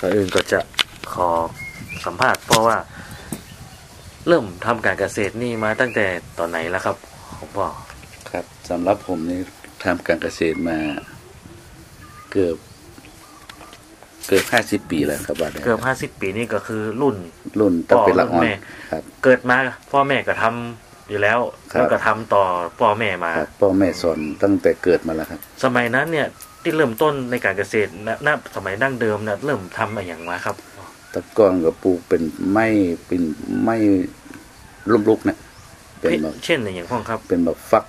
ก่อนอื่นก็จะขอสัมภาษณ์เพราะว่า เริ่มทำการเกษตรนี่มาตั้งแต่ตอนไหนแล้วครับของพ่อครับสำหรับผมนี่ทำการเกษตรมาเกือบเกือบห้าสิบปีแล้วครับว่าได้เกือบห้าสิบปีนี่ก็คือรุ่น รุ่นตั้งเป็นละอ่อนพ่อรุ่นแม่ครับ เกิดมาพ่อแม่ก็ทำอยู่แล้วครับแล้วก็ทำต่อพ่อแม่มาครับพ่อแม่สอนตั้งแต่เกิดมาแล้วครับ สมัยนั้นเนี่ย ที่เริ่มต้นในการเกษตรณณสมัยดั้งเดิมนะเริ่มทำอะไรอย่างมาครับแตะก้อนก็ปลูกเป็นไม้เป็นไม้ลุ่มลุกนะเป็นแบบเช่นอะไรอย่างพ่อครับ เป็นแบบฟัก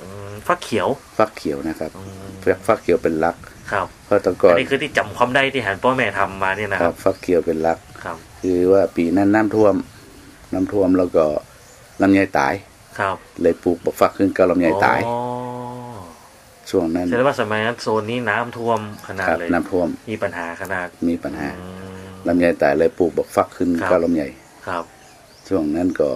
อืมฟักเขียว ฟักเขียวนะครับอืมฟักฟักเขียวเป็นลักครับเพราะแตะก้ออันนนี้คือที่จำความได้ที่หันพ่อแม่ทำมาเนี่ยนะคครัรับบฟักเขียวเป็นลักครับ คือว่าปีนั้นน้ำท่วม น้ำท่วมแล้วก็ลำไยตาย ครับ เลยปลูกบักฟักขึ้นก็ลำไยตายอ๋อ ช่วงนั้นแสดงว่าสมัยนั้นโซนนี้น้ำท่วมขนาดครับเลยน้ำท่วม มีปัญหาขนาดมีปัญหาอืมลำไยตายเลยปลูกบักฟักขึ้นครับก็ลำไยครับ ช่วงนั้นก็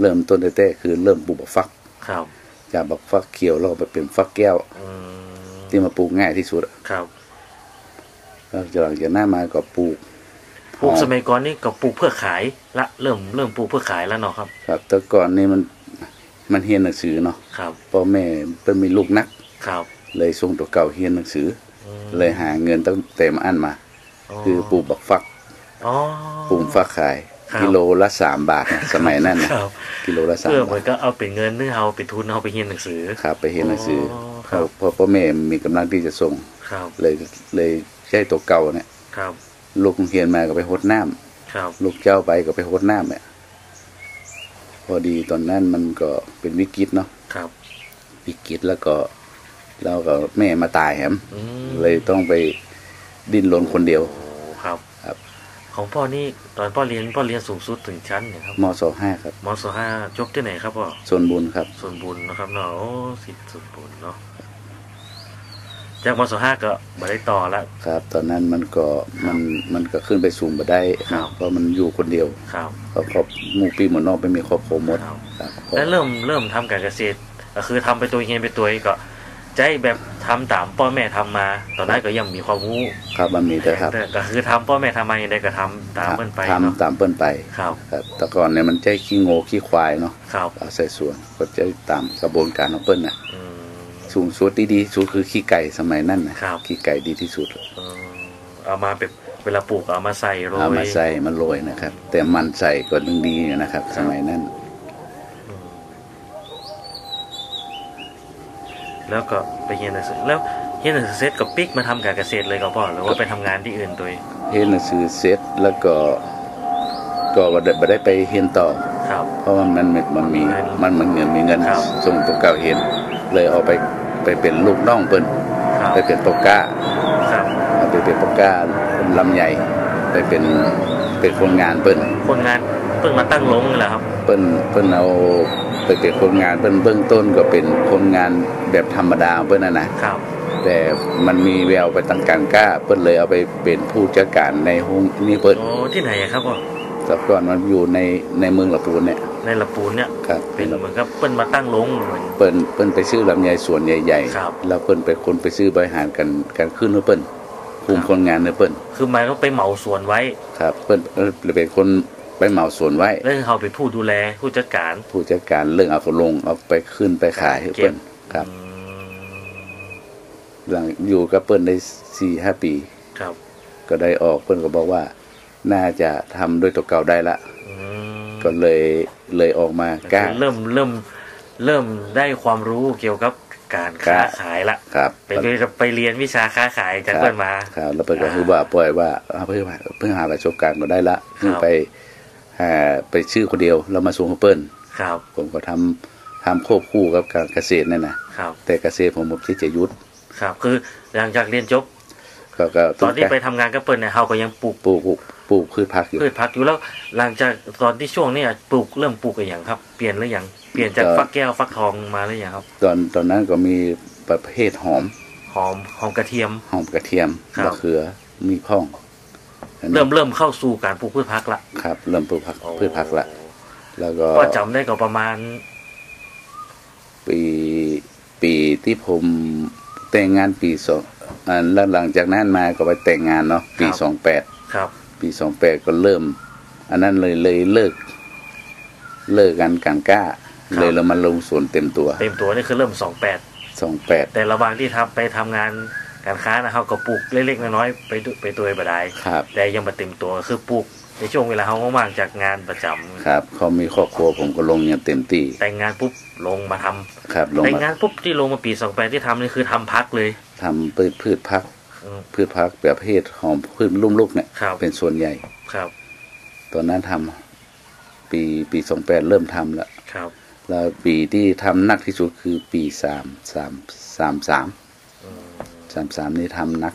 เริ่มต้นเต้ๆคือเริ่มปลูกบักฟักครับจากบักฟักเขียวแล้วก็ไปเป็นฟักแก้วอืมที่มาปลูกง่ายที่สุดครับแล้วหลังจากนั้นมาก็ปลูกปลูกหอมสมัยก่อนนี่ก็ปลูกเพื่อขายละเริ่มเริ่มปลูกเพื่อขายแล้วเนาะครับ ครับ แต่ก่อนนี่มันมันเรียนหนังสือเนาะครับพ่อแม่เป็นมีลูกนัก ครับเลยส่งตัวเก่าเรียนหนังสืออืมเลยหาเงินตั้งแต่มาอันมา คือปลูกบักฟักอ๋อปลูกฟักขายครับกิโลละสามบาทนะสมัยนั้นนะครับกิโลละสามเพื่อเหมืบาอทนก็เอาเป็นเงินนึกเอาเป็นทุนเอาไปเรียนหนังสือครับไปเรียนหนังสืออ๋อเพครับราะเพราะพ่อแม่มีกำลังที่จะส่งครับเลยเลยใช้ตัวเก่าเนี่ยครับลูกเรียนมาก็ไปหดน้ำครับลูกเจ้าไปก็ไปหดน้ำเนี่ยพอดีตอนนั้นมันก็เป็นวิกฤตเนาะครับวิกฤตแล้วก็ เราก็แม่มาตายแฮมอืมเลยต้องไปดิ้นรนคนเดียวโอ้ครับครับ ของพ่อนี่ตอนพ่อเรียนพ่อเรียนสูงสุดถึงชั้นเนี่ยครับมศห้าครับมศห้าจบที่ไหนครับพ่อส่วนบุญครับ ส่วนบุญนะครับเนาะโอ้สิทธิ์ส่วนบุญเนาะจากมศห้าก็มาได้ต่อละครับ ตอนนั้นมันก็มันมันก็ขึ้นไปสูงมาได้ครับเพราะมันอยู่คนเดียวครับเพราะครอบหมู่ปีหมู่นอกไม่มีครอบครัวหมดครับครับแล้วเริ่มเริ่มทำการเกษตรก็คือทำไปตัวเองไปตัวเองก็ ใจแบบทำตามพ่อแม่ทำมา ตอนนั้นก็ยังมีความรู้ครับมันมีแต่ครับแต่ก็คือทำพ่อแม่ทำมาอย่างไรก็ทำตามเพิ่นไปเนาะทำตามเปิ้นไปครับครับแต่ก่อนเนี่ยมันใจขี้โง่ขี้ควายเนาะครับเอาใส่ส่วนก็จะตามกระบวนการของเปิ้ลน่ะอืมสูงสุดดีๆสุดคือขี้ไก่สมัยนั้นนะครับขี้ไก่ดีที่สุดเออเอามาแบบเวลาปลูกเอามาใส่โรยเอามาใส่มาโรยนะครับ แต่มันใส่ก็ดึงดีอยู่นะครับ สมัยนั้น อืม แล้วก็ไปเรียนหนังสือแล้วเรียนหนังสือเสร็จก็ปิกมาทำการเกษตรเลยก็พอหรือว่าไปทำงานที่อื่นตัวเองเรียนหนังสือเสร็จแล้วก็ก็บ่ได้บ่ได้ไปเรียนต่อครับเพราะว่ามันมันมันมีมันมันเงินมีเงินครับส่งตัวเก่าเรียนเลยเอาไปไปเป็นลูกน้องเปิ้นครับไปเป็นปกก้าครับเอาไปเป็นปกก้าเป็นลำใหญ่ไปเป็นเป็นคนงานเปิ้นคนงานเพิ่งมาตั้งลงนี่แหละครับ เปิ้นเปิ้นเอา ไปเป็นคนงานเปิ้นเบื้องต้นก็เป็นคนงานแบบธรรมดาเปิ้นน่ะนะครับ แต่มันมีแววไปตั้งการกล้าเปิ้นเลยเอาไปเป็นผู้จัดการในห้องนี่เปิ้นโอ้ที่ไหนอะครับพ่อแต่ก่อนมันอยู่ในในเมืองละปูนเนี่ย ในละปูนเนี่ยครับเป็นเหมือนกับเปิ้นมาตั้งลงเหมือนเปิ้นเปิ้นไปซื้อลำไยสวนใหญ่ครับๆแล้วเปิ้นเป็นคนไปซื้อบริหารกันกันขึ้นให้เปิ้นคุมครับคนงานให้เปิ้นคือหมายก็ไปเหมาสวนไว้ ครับ เปิ้นเออเป็นคน ไปเหมาสวนไว้แล้วเขาเป็นผู้ดูแลผู้จัดการ ผู้จัดการเรื่องเอาเขาลงเอาไปขึ้นไปขายให้เปิ้นครับอืมหลังอยู่กับเปิ้นได้สี่ห้าปี ครับ ก็ได้ออกเปิ้นก็บอกว่า น่าจะทำด้วยตัวเก่าได้ละอืมก็เลยเลยออกมากล้าคือเริ่มเริ่มเริ่มได้ความรู้เกี่ยวกับการค้ากล้าขายละครับไปเรียนไปเรียนวิชาค้าขายจากเพื่อนมา ครับ แล้วเปิ้นก็คือว่าปล่อยว่าเอาเพิ่งหาเพิ่งหาประสบการณ์ก็ได้ละเพิ่งครับไปหา ไปชื่อคนเดียวแล้วมาส่งให้เปิ้นครับ ผมก็ทำทำควบคู่กับการเกษตรนั่นนะครับ แต่เกษตรผมผมที่จะหยุดครับ คือหลังจากเรียนจบก็ก็ตอนที่ไปทำงานกับเปิ้ลเนี่ยเขาก็ยังปลูกปลูกปลูกปลูกพืชผักอยู่พืชผักอยู่แล้ว หลังจากตอนที่ช่วงเนี้ปลูกเริ่มปลูกอะไรอย่างครับ เปลี่ยนหรือยังเปลี่ยนจากก็ฟักแก้วฟักทองมาหรือยังครับ ตอนตอนนั้นก็มีประเภทหอม หอมหอมกระเทียมหอมกระเทียมครับมะเขือมีพ่องอันนี้ เริ่มเริ่มเข้าสู่การปลูกพืชผักละครับ เริ่มปลูกผักพืชผักละแล้วก็ก็จำได้ก็ประมาณ ปีปีที่ผมแต่งงานปีสองอันแล้วหลังจากนั้นมาก็ไปแต่งงานเนาะปีครับสองแปดครับ ปีสองแปดก็เริ่ม อันนั้นเลยเลยเลิก เลิกกันกันกล้า เลยเรามาลงส่วนเต็มตัว เต็มตัวนี่คือเริ่มสองแปดสองแปดแต่ระหว่างที่ทำไปทำงาน การค้านะเขาก็ปลูกเล็กๆน้อยๆไปดูไปตัวบดายครับแต่ยังมาเต็มตัวก็คือปลูกในช่วงเวลาเขาว่างๆจากงานประจำครับเขามีครอบครัวผมก็ลงอย่างเต็มที่แต่งงานปุ๊บลงมาทำครับลงแต่งมางานปุ๊บที่ลงมาปีสองแปดที่ทำนี่คือทำพักเลยทำพืชพืชพักอืมพืชพักแบบเพศหอมพืชลุ่มลูกเนี่ยครับเป็นส่วนใหญ่ครับ ตอนนั้นทำปีปีสองแปดเริ่มทำแล้วครับ แล้วปีที่ทำหนักที่สุดคือปีสามสามสามสามอืม สามสามนี่ทำหนัก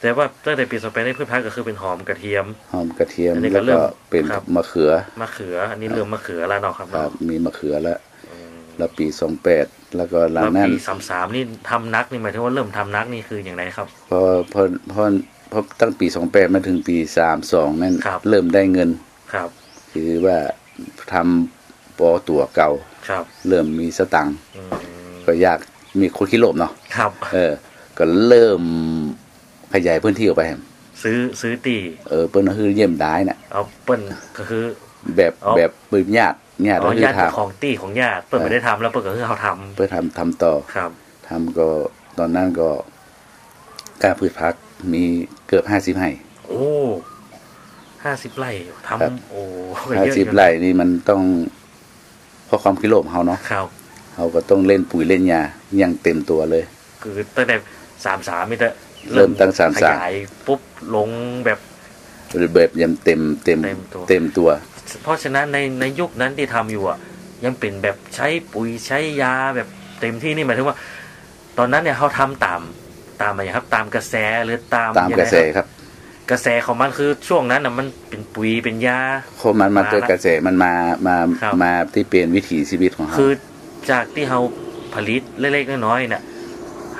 แต่ว่าตั้งแต่ปีสองแปดนี่พืชพักก็คือเป็นหอมกระเทียม หอมกระเทียมอันนี้ก็แล้วเริ่ก็มเป็นครับมะเขือมะเขือ อันนี้เริ่มมะเขือแล้วเนาะครับครัเนาะบมีมะเขือแล้วอืมแล้วปีสองแปดแล้วก็หลัแล้งวนั้นปีสามสามนี่ทำนักนี่หมายถึงว่าเริ่มทำนักนี่คืออย่างไรครับพอพอพอพอตั้งปีสองแปดมาถึงปีสามสองนั่นครับเริ่มได้เงินครับคือว่าทำปอตัวเก่าครับ เริ่มมีสตังค์อืมก็อยากมีคนขี้โลภเนาะครับ เออ ก็เริ่มขยายพื้นที่ออกไปแฮมซื้อซื้อตีเออเปิ้นก็คือเยี่ยมได้น่ะเอาเปิ้นก็คือ แบบอ๋อแบบปืนญาติญาติอ๋ก็อคือญาติทของตีของญาติเปิ้นไม่ได้ทำแล้วเปิ้นก็คือเขาทำเพื่อทำทำต่อำครับทำก็ตอนนั้นก็กล้าพืชพักมีเกือบห้าสิบไร่โอ้ห้าสิบไร่ทครับำโอ้ห้าเยอะสิบอยู่นะไร่นี่มันต้องเพราะความคิดโลภของเขาเนาะครับเขาก็ต้องเล่นปุ๋ยเล่นยาอย่างเต็มตัวเลย คือตั้งแต่ สามสามนี่แต่เริ่มตั้ง33ขยายปุ๊บลงแบบแบบยังเต็มเต็มเต็มตัวเต็มตัวเพราะฉะนั้นในในยุคนั้นที่ทำอยู่อะ ยังเป็นแบบใช้ปุ๋ยใช้ยาแบบเต็มที่นี่หมายถึงว่า ตอนนั้นเนี่ยเขาทำตามตามอะไรครับ ตามกระแสหรือตามตามกระแสยังไงคบครับ กระแสของมันคือช่วงนั้นน่ะมันเป็นปุ๋ยเป็นยาเพราะมันมามาเจอละกระแสมันมามาครับมาที่เป็นวิถีชีวิตของเขาคือจากที่เราผลิตเล็กๆน้อยๆเนี่ย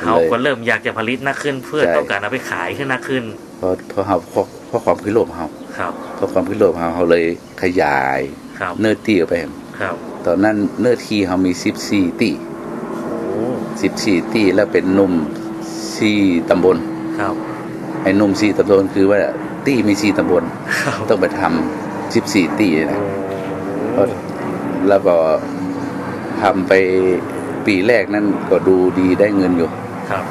เราก็เริ่มอยากจะผลิตนักขึ้นเพื่อใช่ต้องการเอาไปขายขึ้นนักขึ้นเพราะเพราะเขาเพราะเพราะความคิดโลภของเขาครับเพราะความคิดโลภของเขาเขาเลยขยายครับเนื้อที่ออกไปครับ ตอนนั้นเนื้อที่เขามีสิบสี่ตีโอ้สิบสี่ตีแล้วเป็นหนุ่มสี่ตำบลครับไอ้หนุ่มสี่ตำบลคือว่าตีมีสี่ตำบลครับต้องไปทำสิบสี่ตีนะโอ้แล้วก็ทำไปปีแรกนั้นก็ดูดีได้เงินอยู่ ครับ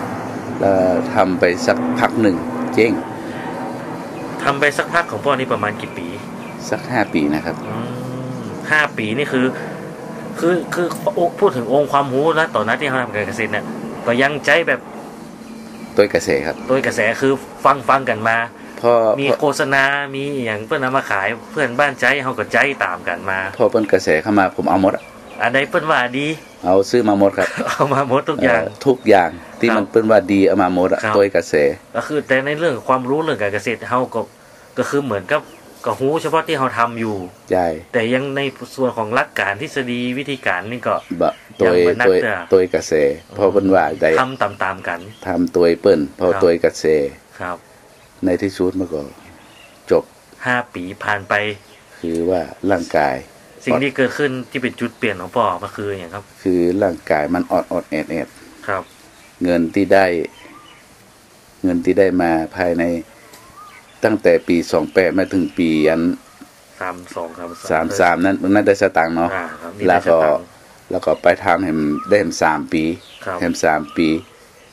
แล้วทำไปสักพักหนึ่งเจ๊งทำไปสักพักของพ่อนี่ประมาณกี่ปี สักห้าปีนะครับอืมห้าปีนี่คือ คือคือพูดถึงองค์ความรู้นะตอนนั้นที่เขาทำการเกษตรเนี่ยก็ยังใจแบบตัวกระแสครับโดยกระแสคือฟังฟังกันมาเพราะมีเพราะโฆษณา มีอหย่างเพื่อนนำมาขายเพื่อนบ้านใจเขาก็ใจตามกันมา พอเป็นกระแสเข้ามาผมเอาหมด อะอันใดเพื่อนว่าดี เอาซื้อมาหมดครับ เอามาหมดทุกอย่างเทุกอย่างที่ครับมันเป็นว่าดีเอามาหมดอะครับตัวกระแสก็คือแต่ในเรื่องความรู้เรื่องการเกษตรเขาก็ก็คือเหมือนกับก็รู้เฉพาะที่เขาทำอยู่ใช่แต่ยังในส่วนของหลักการทฤษฎีวิธีการนี่ก็บะตัวยังบ่นักตัวเด้อตัวกระแสเพอเป็นว่าได้ทำตามๆกันทำตัวเปิ้นพอครับตัวกระแสครับ ในที่สุดมันก็จบห้าปีผ่านไป คือว่าร่างกาย สิ่งที่เกิดขึ้นที่เป็นจุดเปลี่ยนของพ่อก็คืออย่างครับ คือร่างกายมันอดอดแอดแอดครับ เงินที่ได้ เงินที่ได้มาภายในตั้งแต่ปีสองแปดมาถึงปีอันสามสองครับสามสามนั้นมันได้สตางค์เนาะอ่าครับนี่แล้วก็ได้สตางค์แล้วก็ไปทำแหมได้แหมสามปีครับแหมสามปี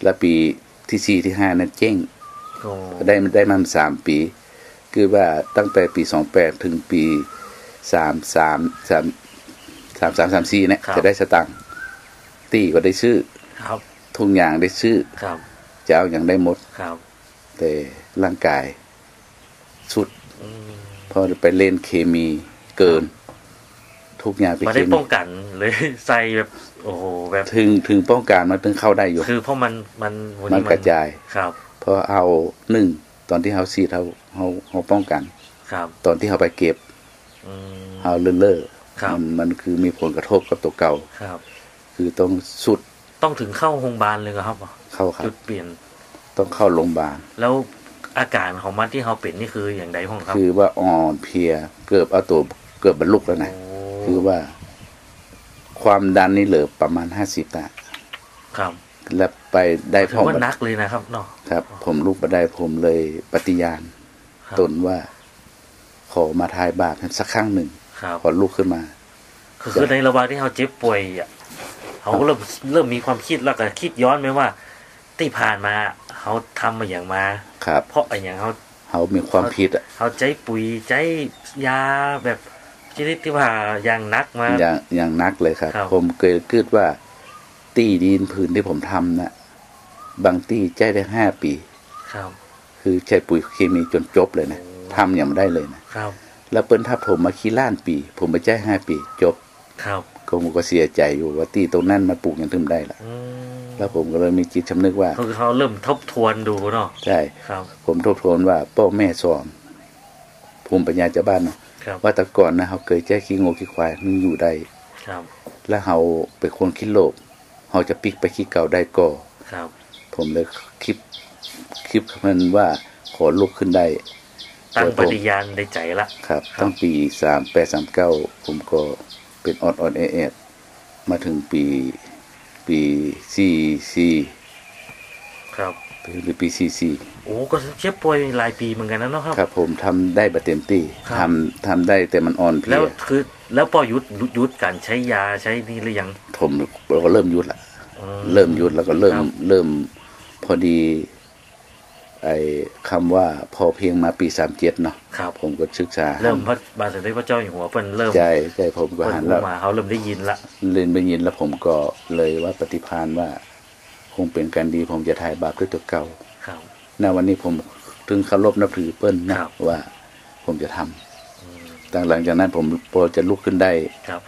แล้วปีที่สี่ที่ห้านั้นเจ๊งโอ้ก็ได้ได้มาสามปี คือว่าตั้งแต่ปีสองแปดถึงปี สามสามสามสามสามสามสี่เนี่ยจะได้สตังค์ตีก็ได้ซื้อครับ ทุกอย่างได้ซื้อครับ จะเอาอย่างได้หมด ครับ แต่ร่างกาย สุดอืมเพอไปเล่นเคมีเกิน ทุกอย่างไปมาเคได้มีป้องกันเลยใส่แบบโอ้โหแบบถึงถึงป้องกันมันถึงเข้าได้อยู่ คือเพราะมันมันวันมันนี้กระจายครับเพราะเอาหนึ่งตอนที่เขาซีดเขาเขาเขาป้องกัน ครับ ตอนที่เขาไปเก็บ อืมเอาเลื่อนเล่อครับมันมันคือมีผลกระทบกับตัวเก่าครับ คือต้องสุดต้องถึงเข้าโรงพยาบาลเลยเหรอครับเข้าครัจุบดเปลี่ยนต้องเข้าโรงพยาบาลแล้วอาการของมันที่เขาเป็นนี่คืออย่างไรพ้องครับ คือว่าอ่อนเพลียเกือบเอาตัวเกือบบรรลุแล้วนะโอ้คือว่า ความดันนี่เหลือประมาณห้าสิบนะครับ แล้วไปได้ถืพ่ออว่านักเลยนะครับเนาะครับ ผมลูกมาได้ผมเลยปฏิญาณครับตนว่า ขอมาทายบาปสักครั้งหนึ่งครับขอลูกขึ้นมาคือคือในระหว่างที่เขาเจ็บป่วยอะเขาก็เริ่มเริ่มมีความคิดแล้วก็คิดย้อนไหมว่า ที่ผ่านมาเขาทำมาอย่างมาครับ เพราะอะไรอย่างเขาเขามีความผิดอะเขาใจปุ๋ยใจยาแบบชนิดที่ว่าอย่างนักมาอย่างอย่างนักเลยครับครับผมเคยคิดว่า ตี้ดินผืนที่ผมทำนะบางตี้ใจได้ห้าปี ครับ คือใช้ปุ๋ยเคมีจนจบเลยนะ ทำอย่างไม่ได้เลยนะครับ แล้วเปิ้นทับผมมาขี้ล้านปี ผมไปใจห้าปีจบครับก็ผมก็เสียใจอยู่ว่าตี้ตรงนั้นมาปลูกอย่างถึงได้ละอืมแล้วผมก็เลยมีจิตสำนึกว่าคือเขาเริ่มทบทวนดูเนาะใช่ครับ ผมทบทวนว่าพ่อแม่สอนภูมิปัญญาชาวบ้านเนาะครับว่าแต่ก่อนนะเขาเคยแจ้ขี้งูขี้ควายมันอยู่ได้ครับ แล้วเขาเป็นคนคิดโลภเขาจะปิกไปขี้เก่าได้ก็ครับ ผมเลยคิดคิดมันว่าขอลุกขึ้นได้ ตั้งแต่ปผมฏิญาณในใจละครับครับตั้งปีสามแปดสามเก้าผมก็เป็นออดออดแอแอดมาถึงปีปีสี่สี่ครับหรือปีสี่สี่โอ้ก็เจ็บป่วยหลายปีเหมือนกันนะเนาะครับ ครับ ผมทำได้แบบเต็มที่ครับทำทำได้แต่มันอ่อนเพลีแล้วยคือ แล้วพอยุดยุดยุดการใช้ยาใช้นี่หรือยังผมก็เริ่มยุดละอืเริ่มยุดแล้วก็เริ่มครับเริ่มพอดี ไอ้คำว่าพอเพียงมาปีสามเจ็ดเนาะครับผมก็ศึกษา เริ่มพระบาทสมเด็จพระเจ้าอยู่หัวเพิ่นเริ่มใจใจผมก็เพิ่นหันรู้แล้วมาเขาเริ่มได้ยินละเล่นไปยินแล้วผมก็เลยว่าปฏิพานว่า คงเป็นการดีผมจะถ่ายบาปด้วยตัวเก่าครับณวันนี้ผมถึงเคารพนับถือเปิ้ลนะครับว่าผมจะทำอืมตั้งหลังจากนั้นผมพอจะลุกขึ้นได้ครับ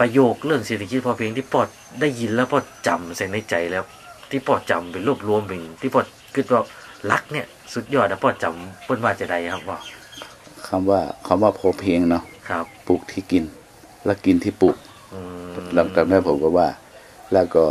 ประโยคเรื่องเศรษฐกิจพอเพียงที่ปอดได้ยินแล้วปอดจำใส่ในใจแล้ว ที่ปอดจำเป็นรวบรวมเป็นที่ปอดคิดว่า รักเนี่ยสุดยอดนะปอดจำเปิ้นว่าจะใดครับว่าคำว่าคำว่าพอเพียงเนาะครับปลูกที่กิน แล้วกินที่ปลูกอืมหลังจากนั้นผมก็ว่า แล้วก็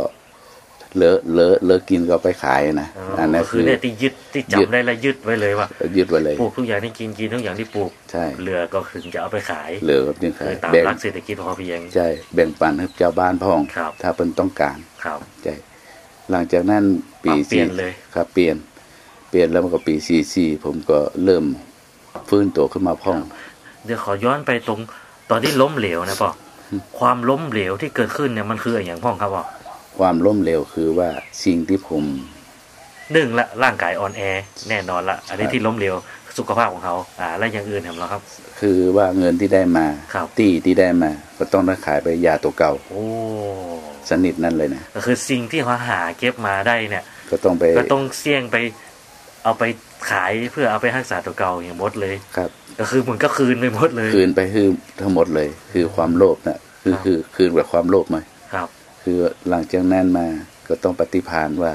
เลอะเลอะเลอะกินก็เอาไปขายนะอ๋ออันนั้นก็คืคืออเนี่ยที่ยึดที่ยึดจำได้และยึดไว้เลยว่ายึดไว้เลยปลูกทุกอย่างที่กินกินทุกอย่างที่ปลูกใช่เหลือก็คือจะเอาไปขายเหลือก็ยังเคขายยตามแบ่งรักเศรษฐกิจพอเพียงใช่แบ่งปันให้เจ้าบ้านพ่องครับถ้าเป็นต้องการครับใช่หลังจากนั้นปีปรับเปลี่ยนเลยครับเปลี่ยน เปลี่ยนแล้วมันก็ปีสี่สี่ผมก็เริ่มฟื้นตัวขึ้นมาพ่อง เดี๋ยวขอย้อนไปตรงตอนที่ล้มเหลวนะป่อความล้มเหลวที่เกิดขึ้นเนี่ยมันคืออย่างพ่องครับป่อความล้มเหลวคือว่าสิ่งที่ผมหนึ่งละร่างกายอ่อนแอแน่นอนละอันนี้ครับที่ล้มเหลวสุขภาพของเขา อ่า และอย่างอื่นทำแล้วครับ คือว่าเงินที่ได้มาครับตี้ที่ได้มา ก็ต้องได้ขายไปยาตัวเก่า โอ้สนิทนั่นเลยนะก็คือสิ่งที่เขาหาเก็บมาได้เนี่ย ก็ต้องไปก็ต้องเสี่ยงไป เอาไปขายเพื่อเอาไปรักษาตัวเก่าอย่างหมดเลยครับ ก็คือมันก็คืนไปหมดเลย คืนไปคือทั้งหมดเลย คือความโลภนะคือครับคือคืนแบบความโลภมาครับ คือหลังจากนั้นมาก็ต้องปฏิพานว่า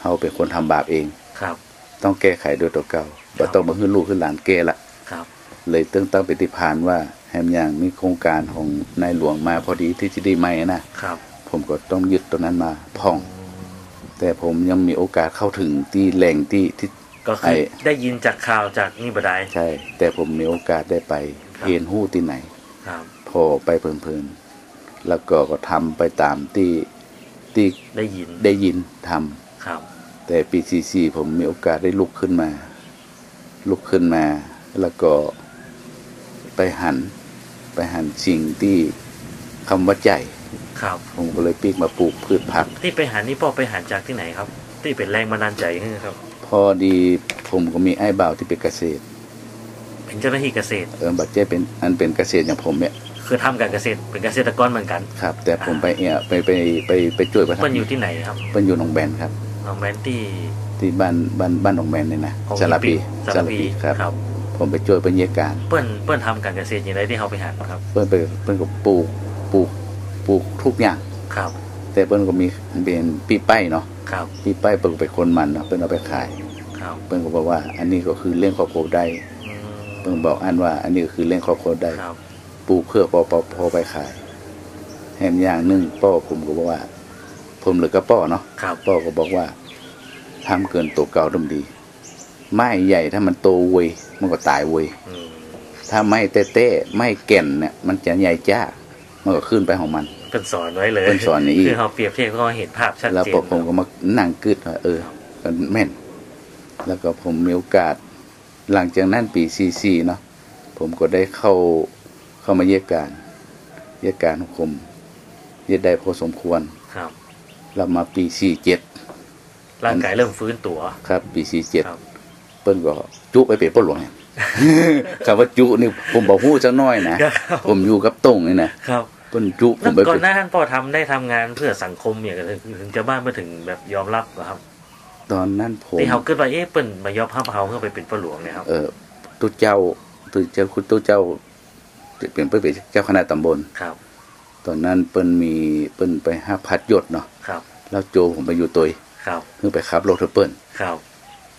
เราเป็นคนทำบาปเองครับ ต้องแก้ไขด้วยตัวเก่าครัก็บต้องมาขึ้นลูกขึ้นหลานแก้ละครับ เลยตั้งตั้งปฏิพานว่าแฮมอย่างมีโครงการของนายหลวงมาพอดีที่จะได้ไหมนะครับ ผมก็ต้องยึดตัวนั้นมาพ่อง แต่ผมยังมีโอกาสเข้าถึงที่แหล่งที่ที่ก็ไอ้คือได้ยินจากข่าวจากนี่บดายใช่ แต่ผมมีโอกาสได้ไปครับเรียนหู้ที่ไหนครับพอไปเพลินๆแล้วก็ก็ทำไปตามที่ที่ได้ยินได้ยินทำครับ แต่ปีซีซีผมมีโอกาสได้ลุกขึ้นมา ลุกขึ้นมา แล้วก็ไปหัน ไปหันสิ่งที่คำว่าใจ ครับผมก็เลยปีกมาปลูกพืชผัก ที่ไปหานี่พ่อไปหาจากที่ไหนครับ ที่เป็นแรงบันดาลใจนี่ครับ พอดีผมก็มีไอ้บ่าวที่เป็นเกษตร เป็นเจ้าหน้าที่เกษตรเออบัดเจ้เป็นอันเป็นเกษตรอย่างผมเนี่ยคือทำการเกษตรเป็นเกษตรกรเหมือนกันครับ แต่ผมไปเออไปไปไปไปช่วยประเปิ้นอยู่ที่ไหนครับเปิ้นอยู่หนองแบนครับน้องแมนที่ที่บ้านบ้านบ้านหนองแบนเนี่ยนะของสารปีสารปีครับครับผมไปช่วยเป็นเยการ เปิ้นเปิ้นทำการเกษตรอย่างไรที่เขาไปหาครับ เปิ้นไปเปิ้นก็ปลูกปลูก ปลูกทุกอย่างครับ แต่เปิ้นก็มีเป็นปีป้ายเนาะครับปีป้ายเปิ้นก็ไปคนมันเนาะเปิ้นเอาไปขายครับเปิ้นก็บอกว่า อันนี้ก็คือเลี้ยงครอบครัวได้อืมเปิ้นบอกอันว่า อันนี้ก็คือเลี้ยงครอบครัวได้ครับปลูกเพื่อพอพอพอไปขายแถมอย่างหนึ่งป้อผมก็บอกว่า ผมเหลือก็ป้อเนาะครับป้อก็บอกว่าทำเกินตัวเก่าดมดีไม้ใหญ่ถ้ามันโตเวยมันก็ตายเวยอืมถ้าไม้เต้ๆไม้แก่นเนี่ย มันจะใหญ่จ้า มันก็ขึ้นไปของมันค เพิ่นสอนไว้เลยเพิ่นสอนอีกคือเขาเปรียบเทียบก็เห็นภาพชัดแล้วเจนพอผมก็มานั่งกึดว่าเออกันแม่น แล้วก็ผมมีโอกาส หลังจากนั้นปีซีซีเนาะผมก็ได้เข้าเข้ามาเยี่ยการเยี่ยการของผมเยี่ยได้พอสมควรครับแล้วมาปีซีเจ็ดร่างกายเริ่มฟื้นตัวครับ ปีซีเจ็ดครับเปิ้นก็จุไปเป็นป้นหลวงเนี่ยคำว่าจุนี่ผมบอกพูดจังน้อยนะครับผมอยู่กับตงนี่นะครับ เปิ้นจุผแล้วมไปก่อเป็นนหน้าท่านพ่อทำได้ทำงานเพื่อสังคมอย่างไรถึงจะบ้านมาถึงแบบยอมรับเหรอครับ ตอนนั้นผมที่เขาเกิดว่าเอ๊ะเปิ้นมายอมรับเขาเพื่อไปเป็นพ่อหลวงเนี่ยครับเออตุเจ้าตุเจ้าคุณตุเจ้าเป็นเปิ้นเป็นเจ้าคณะตำบลครับ ตอนนั้นเปิ้นมีเปิ้นไปห้าพัดยศเนาะครับ แล้วโจผมไปอยู่ตัวยครับเพิ่งไปขับรถเธอเปิ้นครับ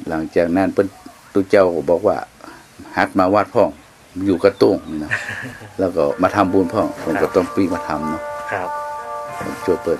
หลังจากนั้นเปิ้นตุเจ้าก็บอกว่าฮัดมาวาดพ่อง อยู่กับโต้งนี่นะแล้วก็มาทำบุญพ่องผมก็ต้องปีมาทำเนาะครับผมช่วยเปิ้น